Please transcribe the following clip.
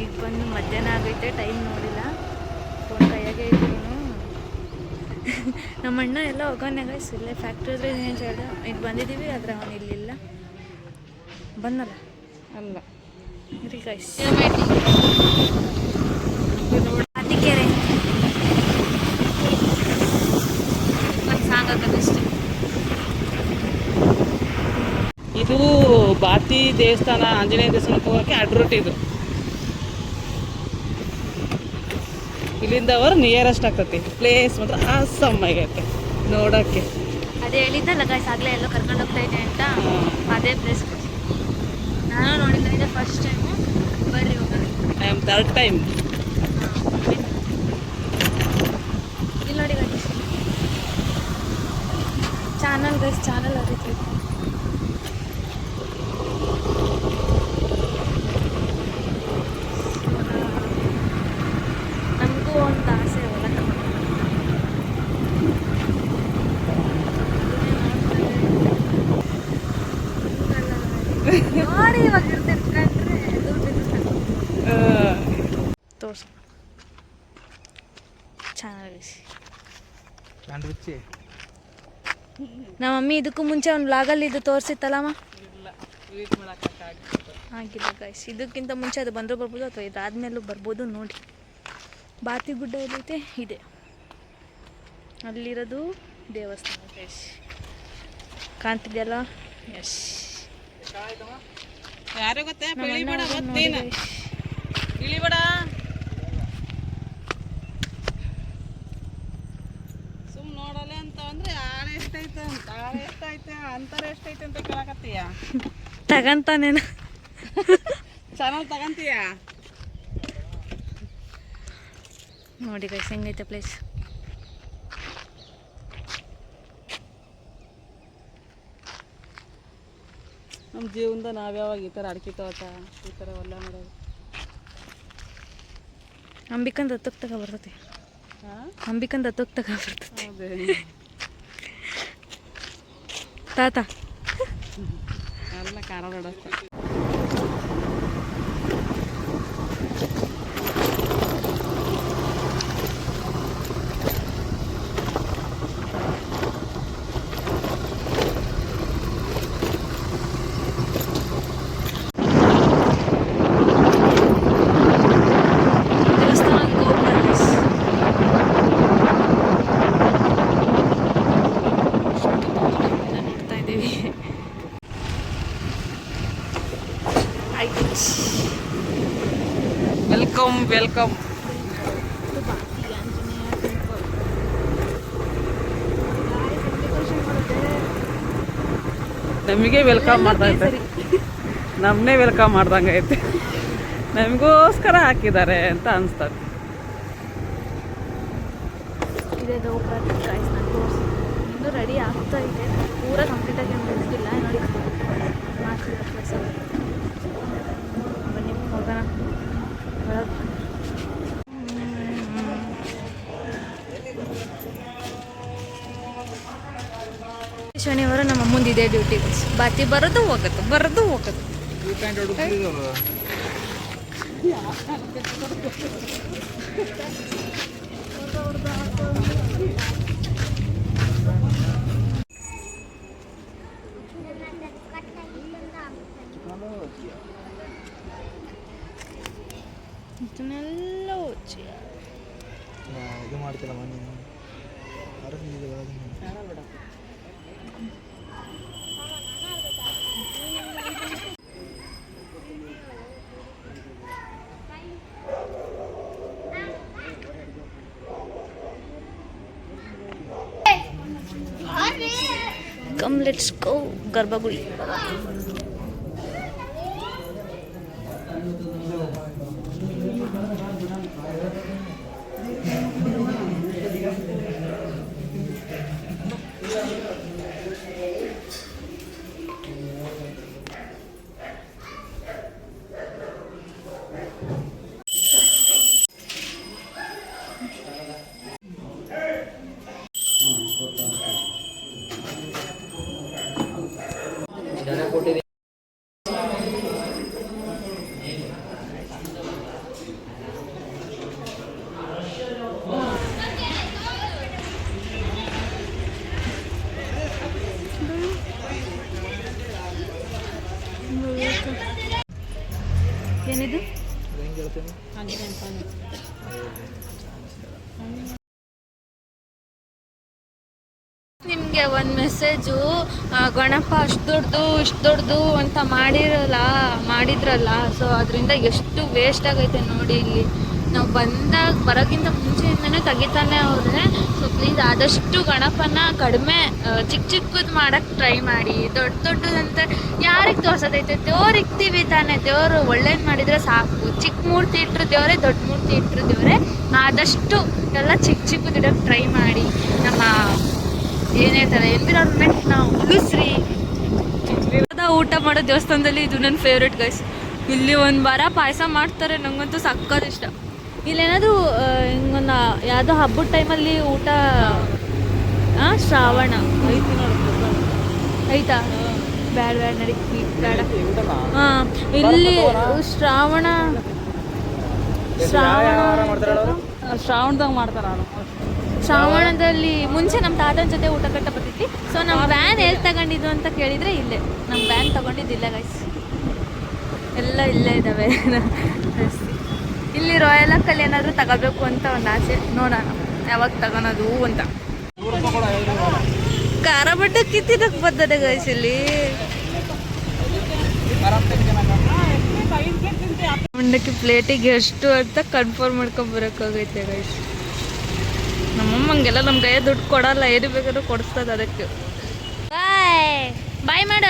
ಈಗ ಬಂದು ಮಧ್ಯಾಹ್ನ ಆಗೈತೆ ಟೈಮ್ ನೋಡಿಲ್ಲ. ಫೋನ್ ಕೈಯಾಗೆ ಇದ್ರು ನಮ್ಮ ಅಣ್ಣ ಎಲ್ಲ ಹೋಗೋಣ ಗೈಸ್ ಇಲ್ಲೇ ಫ್ಯಾಕ್ಟ್ರಿ ಹತ್ರ ಇದೀನಿ ಅಂತ ಹೇಳ್ದೆ. ಈಗ ಬಂದಿದ್ದೀವಿ ಆದರೆ ಅವನು ಇಲ್ಲಿಲ್ಲ. ಬಂದಲ್ಲ? ಅಲ್ಲ. ರೀ ಗೈಸ್ ಅತಿಕೆರೆ ಒಂದು ಸಾಂಗ್ ಹಾಕೋದಷ್ಟೇ ಇದು ಬಾತಿ ದೇವಸ್ಥಾನ ಆಂಜನೇಯ ದೇವಸ್ಥಾನಕ್ಕೆ ಹೋಗೋಕೆ ಅಡ್ರೊಟ್ಟಿದ್ರು ಇದು. ಇಲ್ಲಿಂದ ಅವರು ನಿಯರೆಸ್ಟ್ ಆಗ್ತತಿ. ಪ್ಲೇಸ್ ಮಾತ್ರ ಆಸಮ್ ಆಗೈತೆ ನೋಡಕ್ಕೆ ಅದೇ ಹೇಳಿದ್ದಲ್ಲ ಗೈಸ್ ಆಗಲೇ ಎಲ್ಲೋ ಕರ್ಕೊಂಡು ಹೋಗ್ತಾ ಇದೆ ಅಂತ. ಅದೇ ಪ್ಲೇಸ್ ನಾನು ನೋಡಿದ್ದೆ ಇದೆ ಫಸ್ಟ್ ಟೈಮು ಬರ್ರಿ ಹೋಗೋಣ. ಐ ಆಮ್ ಥರ್ಡ್ ಟೈಮ್ ಇಲ್ಲಿ ನೋಡಿ ಗೈಸ್ ಚಾನಲ್ ಗೈಸ್ ಚಾನಲ್ ಅದಕ್ಕೆ ನಮಗೂ ಒಂದು ಆಸೆ ಹೊಲ ನೋಡಿ ಇವಾಗ ಇರ್ತಿರ್ಕೊಂಡ್ರೆ ತೋರ್ಸು ಚೆನ್ನಾಗಿ ರುಚಿ ನಮ್ಮ ಮಮ್ಮಿ ಇದಕ್ಕೂ ಮುಂಚೆ ಒಂದು ಬ್ಲಾಗಲ್ಲಿ ಇದು ತೋರಿಸಿತ್ತಲ್ಲಮ್ಮ? ಆಗಿಲ್ಲ ಗೈಸ್ ಇದಕ್ಕಿಂತ ಮುಂಚೆ ಅದು ಬಂದರೂ ಬರ್ಬೋದು ಅಥವಾ ಇದಾದ್ಮೇಲೂ ಬರ್ಬೋದು ನೋಡಿ. ಬಾತಿ ಗುಡ್ಡ ಎಲ್ಲೈತೆ? ಇದೆ. ಅಲ್ಲಿರೋದು ದೇವಸ್ಥಾನ ಗೈಸ್ ಕಾಣ್ತಿದೆಯಲ್ಲ? ಎಸ್ ಯಾರು ಗೊತ್ತೇ ತಗಂತಾನೇನು ಚಾನಲ್ ತಗಂತೀಯ? ನೋಡಿ ಗೈಸ್ ಹೆಂಗೈತೆ ಪ್ಲೇಸ್ ನಮ್ಮ ಜೀವನದ ನಾವ್ಯಾವಾಗ ಈ ಥರ ಅಡಿಕೆ ತೋಟ ಈ ಥರ ಹೊಲ ಮಾಡೋದು ಅಂಬಿಕಂದ ಹತ್ತಕ್ಕೆ ತಗ ಬರ್ತೈತಿ. ಅಂಬಿಕಂದ ಹತ್ತಕ್ಕೆ ತಗ ಬರ್ತೈತಿ. താത്ത. നല്ല കറവടക്കം ವೆಲ್ಕಮ್ ವೆಲ್ಕಮ್ ನಮಗೆ ವೆಲ್ಕಮ್ ಮಾಡ್ದೈತೆ ನಮ್ಮನ್ನೇ ವೆಲ್ಕಮ್ ಮಾಡ್ದಂಗೆ ಐತೆ. ನಮಗೋಸ್ಕರ ಹಾಕಿದ್ದಾರೆ ಅಂತ ಅನಿಸ್ತದೆ. ಇನ್ನೂ ರೆಡಿ ಆಗ್ತಾ ಇದೆ. ಪೂರ ಕಂಪ್ಲೀಟಾಗಿ ಏನು ನೋಡಿ ಶನಿವಾರ ನಮ್ಮ ಅಮ್ಮಂದು ಡ್ಯೂಟಿ ಬಾತಿ ಬರೋದು ಹೋಗುತ್ತೆ ಬರೋದು ಹೋಗುತ್ತೆ ಇದನ್ನೆಲ್ಲ ಇದು ಮಾಡ್ತಿಲ್ಲ ಮೊನ್ನೆ come let's go garbaguli ಏನಿದು? ಒಂದ್ ಒಂದು ಮೆಸೇಜು ಗಣಪ ಅಷ್ಟು ದೊಡ್ಡದು, ಇಷ್ಟು ದೊಡ್ಡದು ಅಂತ ಮಾಡಿರಲ್ಲ, ಮಾಡಿದ್ರಲ್ಲ ಸೊ ಅದರಿಂದ ಎಷ್ಟು ವೇಸ್ಟ್ ಆಗೈತೆ ನೋಡಿ ಇಲ್ಲಿ. ನಾವು ಬಂದಾಗ ಬರೋಕ್ಕಿಂತ ಮುಂಚೆಯಿಂದನೇ ತೆಗಿತಾನೆ ಹೋದ್ರೆ ಸೊ ಪ್ಲೀಸ್ ಆದಷ್ಟು ಗಣಪನ ಕಡಿಮೆ ಚಿಕ್ಕ ಚಿಕ್ಕದು ಮಾಡೋಕ್ಕೆ ಟ್ರೈ ಮಾಡಿ. ದೊಡ್ಡ ದೊಡ್ಡದಂತ ಯಾರಿಗೆ ತೋರ್ಸೋದೈತೆ? ದೇವ್ರು ಇಕ್ತೀವಿ ತಾನೇ. ದೇವರು ಒಳ್ಳೇದು ಮಾಡಿದರೆ ಸಾಕು. ಚಿಕ್ಕ ಮೂರ್ತಿ ಇಟ್ಟರು ದೇವರೇ, ದೊಡ್ಡ ಮೂರ್ತಿ ಇಟ್ಟರು ದೇವರೇ. ಆದಷ್ಟು ಎಲ್ಲ ಚಿಕ್ಕ ಚಿಕ್ಕದು ಇಡೋಕ್ಕೆ ಟ್ರೈ ಮಾಡಿ. ನಮ್ಮ ಏನ್ ಹೇಳ್ತಾರೆ ಎನ್ವಿರಾನ್ಮೆಂಟ್ ನಾವು ಉಳಿಸ್ರಿ. ಊಟ ಮಾಡೋ ದೇವಸ್ಥಾನದಲ್ಲಿ ಇದು ನನ್ನ ಫೇವ್ರೆಟ್ ಗೈಸ್ ಇಲ್ಲಿ ಒಂದು ವಾರ ಪಾಯಸ ಮಾಡ್ತಾರೆ, ನಂಗಂತೂ ಸಕ್ಕತ್ ಇಷ್ಟ. ಇಲ್ಲೇನಾದ್ರು ಹಿಂಗೊಂದು ಯಾವುದೋ ಹಬ್ಬದ ಟೈಮಲ್ಲಿ ಊಟ ಆ, ಶ್ರಾವಣ. ಐತಿ ಆಯ್ತಾ? ಬ್ಯಾಡ ಬ್ಯಾಡ ನಡಿ. ಬೇಡ. ಹಾಂ ಇಲ್ಲಿ ಶ್ರಾವಣ ಶ್ರಾವಣ ಶ್ರಾವಣದಾಗ ಮಾಡ್ತಾರ ಶ್ರಾವಣದಲ್ಲಿ ಮುಂಚೆ ನಮ್ಮ ತಾತನ ಜೊತೆ ಊಟ ಕಟ್ಟ ಬರ್ತಿದ್ವಿ. ಸೊ ನಮ್ಮ ವ್ಯಾನ್ ಎಲ್ಲಿ ತಗೊಂಡಿದ್ದು ಅಂತ ಕೇಳಿದರೆ ಇಲ್ಲೇ. ನಮ್ಮ ವ್ಯಾನ್ ತಗೊಂಡಿದ್ದಿಲ್ಲ ಗೈಸ್ ಎಲ್ಲ ಇಲ್ಲೇ ಇದ್ದಾವೆ. ರಸ್ತೆ. ಇಲ್ಲಿ ರಾಯಲ್ ಅಕ್ಕಲ್ ಏನಾದರೂ ತಗೋಬೇಕು ಅಂತ ಒಂದು ಆಸೆ. ನೋಡೋಣ. ಯಾವಾಗ ತಗೊಳೋದು ಅಂತ. ಖಾರ ಬಟ್ಟೆ ಕಿತ್ತಿದಕ್ಕೆ ಬರ್ತದೆ ಗೈಸ್ ಇಲ್ಲಿ. ಮಂಡಕ್ಕಿ ಪ್ಲೇಟಿಗೆ ಎಷ್ಟು ಅಂತ ಕನ್ಫರ್ಮ್ ಮಾಡ್ಕೊಂಡ್ ಬರೋಕ್ಕಾಗೈತೆ ಗೈಸ್ ನಮ್ಮಮ್ಮಂಗೆಲ್ಲ ನಮ್ಮ ಕೈಯ ದುಡ್ಡು ಕೊಡಲ್ಲ ಏನು ಬೇಕಾದ್ರೂ ಕೊಡಿಸ್ತದ ಅದಕ್ಕೆ. ಬಾಯ್ ಬಾಯ್ ಮಾಡ.